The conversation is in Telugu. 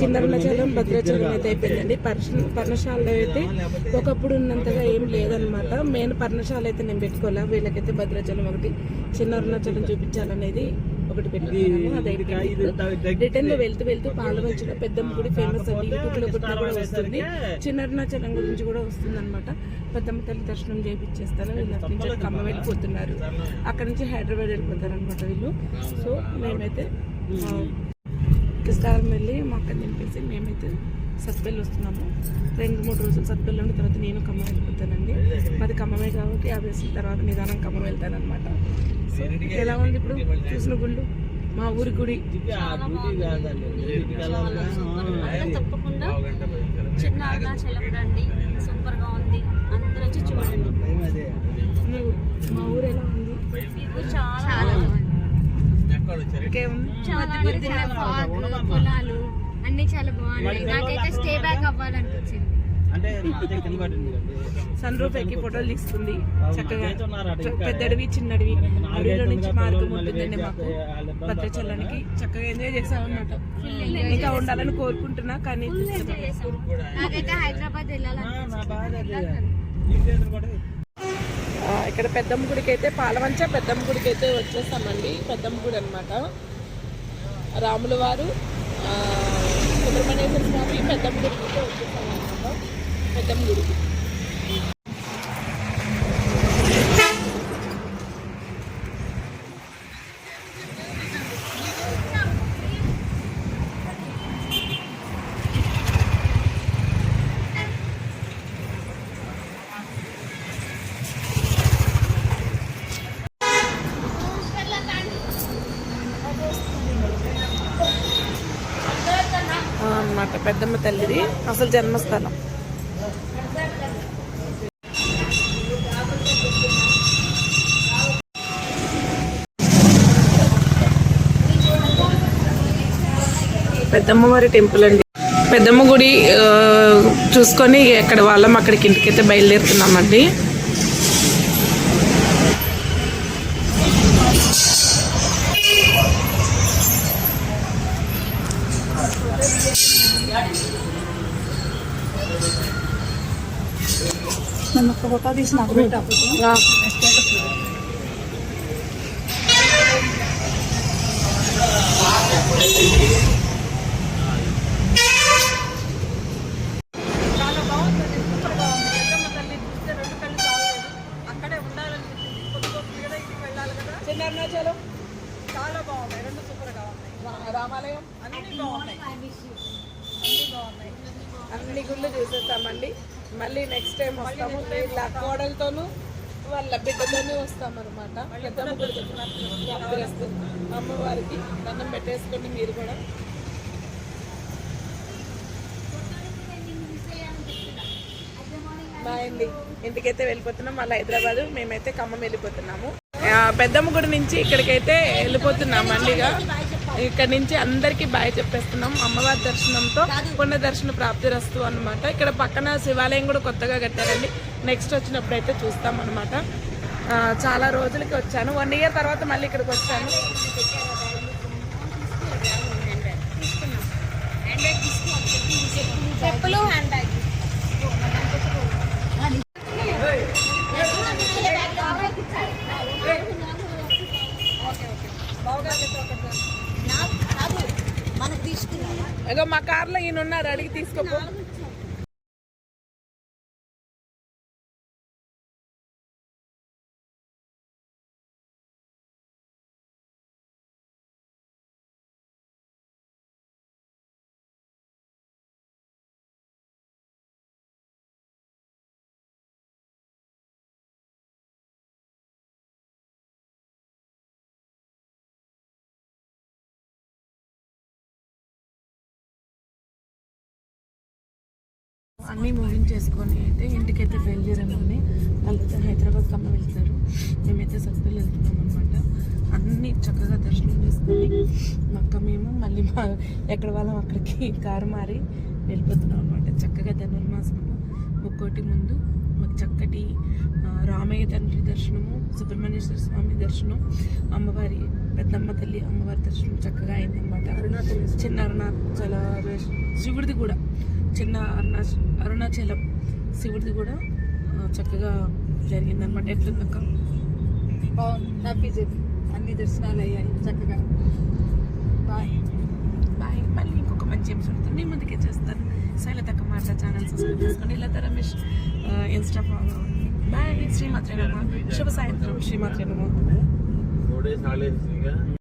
చిన్నరుణాచలం భద్రాచలం అయితే అయిపోయిందండి. పర్ణ పర్ణశాలలో అయితే ఒకప్పుడు ఉన్నంతగా ఏం లేదనమాట మెయిన్ పర్ణశాల అయితే నేను పెట్టుకోలే. వీళ్ళకైతే భద్రాచలం ఒకటి చిన్న అరుణాచలం చూపించాలనేది ఒకటి అది అయిపోయింది రిటర్న్లో వెళ్తూ వెళ్తూ పాలవంచలో పెద్దమ్మ గుడి ఫేమస్ అండి. యూట్యూబ్లో కూడా వస్తుంది. చిన్న అరుణాచలం గురించి కూడా వస్తుంది అనమాట పెద్దమ్మ తల్లి దర్శనం చేయించేస్తాను వీళ్ళు అక్కడి నుంచి ఖమ్మ వెళ్ళిపోతున్నారు అక్కడ నుంచి హైదరాబాద్ వెళ్ళిపోతారు అనమాట వీళ్ళు. సో మేమైతే కృష్ణారం వెళ్ళి మా అక్కని దింపేసి మేమైతే సత్పల్లి వస్తున్నాము. రెండు మూడు రోజులు సత్పల్లి ఉన్న తర్వాత నేను ఖమ్మం వెళ్ళిపోతానండి. మాది ఖమ్మమే కాబట్టి ఆబ్వియస్లీ తర్వాత నిదానం ఖమ్మం వెళ్తానమాట సో ఎలా ఉంది ఇప్పుడు? చూసిన గుళ్ళు? మా ఊరి గుడి. తప్పకుండా. చిన్న అరుణాచలం రండి. సూపర్గా ఉంది. అందరూ వచ్చి చూడండి నువ్వు- మా ఊరు ఎలా ఉంది మీకు చాలా చాలా ఫాగ్ పొలాలు అన్ని చాలా బాగున్నాయి. నాకైతే స్టే బ్యాక్ అవ్వాలనిపించింది. అంటే అదే కనబడింది సన్ రూఫ్ ఎక్కి ఫోటోలు తీసుకుంది చక్కగా పెద్దడివి చిన్నడివి. అడవిలో నుంచి మార్గం ఉంటుందండి మాకు. భద్రాచలానికి చక్కగా ఎంజాయ్ చేసామన్నమాట ఇంకా ఉండాలని కోరుకుంటున్నా కానీ నాకైతే హైదరాబాద్ ఇక్కడ పెద్దమ్మ గుడికి అయితే పాలవంచ పెద్దమ్మ గుడికి అయితే వచ్చేస్తామండి. పెద్దమ్మ గుడి అనమాట రాముల వారు సుబ్రహ్మణ్యేశ్వర స్వామి పెద్దమ్మ గుడికి వచ్చేసాం అనమాట పెద్దమ్మ గుడికి. అనమాట పెద్దమ్మ తల్లిది. అసలు జన్మస్థలం. పెద్దమ్మవారి టెంపుల్ అండి. పెద్దమ్మ గుడి చూసుకొని ఎక్కడ వాళ్ళం అక్కడికి ఇంటికైతే బయలుదేరుతున్నామండి. ఆ. చిన్న అరుణాచలం చాలా బాగున్నాయి రెండు సూపర్గా ఉన్నాయి రామాలయం. అన్ని బాగున్నాయి. అన్ని బాగున్నాయి. అన్ని గుళ్ళు చూసేస్తామండి. మళ్ళీ నెక్స్ట్ టైం వస్తాము. వీళ్ళ కోడలతోనూ వాళ్ళ బిడ్డతోనే వస్తాం అనమాట అమ్మవారికి దండం పెట్టేసుకోండి మీరు కూడా. బాయ్ అండి. ఇంటికైతే వెళ్ళిపోతున్నాం. మళ్ళీ హైదరాబాద్ మేమైతే ఖమ్మం వెళ్ళిపోతున్నాము. పెద్దమ్మ గుడి నుంచి ఇక్కడికైతే వెళ్ళిపోతున్నాం అండిగా ఇక్కడ నుంచి అందరికీ బాయ్ చెప్పేస్తున్నాం. అమ్మవారి దర్శనంతో పుణ్య దర్శన ప్రాప్తి రస్తు అనమాట ఇక్కడ పక్కన శివాలయం కూడా కొత్తగా కట్టారండి. నెక్స్ట్ వచ్చినప్పుడు అయితే చూస్తాం అనమాట చాలా రోజులకి వచ్చాను. వన్ ఇయర్ తర్వాత మళ్ళీ ఇక్కడికి వచ్చాను. చెప్పులు హ్యాండ్ బ్యాగ్ తీసుకున్నాను మా కార్లో ఈయన ఉన్నారు అడిగి తీసుకోపో. అన్నీ ముగించేసుకొని అయితే ఇంటికైతే బయలుదేరామని వాళ్ళైతే హైదరాబాద్ కమ్మ వెళ్తారు. మేమైతే సత్పల్లి వెళ్తున్నాం అనమాట అన్నీ చక్కగా దర్శనం చేసుకొని మా అక్క మేము మళ్ళీ మా ఎక్కడ వాళ్ళం అక్కడికి కారు మారి వెళ్ళిపోతున్నాం అనమాట చక్కగా ధనుర్మాసము ముక్కోటి ముందు మాకు చక్కటి రామయ్య తండ్రి దర్శనము సుబ్రహ్మణ్యేశ్వర స్వామి దర్శనం అమ్మవారి పెద్దమ్మ తల్లి అమ్మవారి దర్శనం చక్కగా అయిందనమాట చిన్న అరుణాచల శివుడిది కూడా. చిన్న అరుణాచ అరుణాచలం శివుడిది కూడా చక్కగా జరిగిందనమాట ఎట్లుందక్క? బాగుంది. హ్యాపీ జర్నీ అన్ని దర్శనాలు అయ్యాయి. చక్కగా. బాయ్. బాయ్. మళ్ళీ ఇంకొక మంచి ఎపిసోడ్తో మీ ముందుకే చేస్తాను. శైలతక్క మాట ఛానల్ సబ్స్క్రైబ్ చేసుకోండి. ఇలా రమేష్ ఇన్స్టా ఫాలో బాయ్. శ్రీమాత్రే నమ. శుభ సాయంత్రం. శ్రీమాత్రే నమ. మూడేసి హాలిడేస్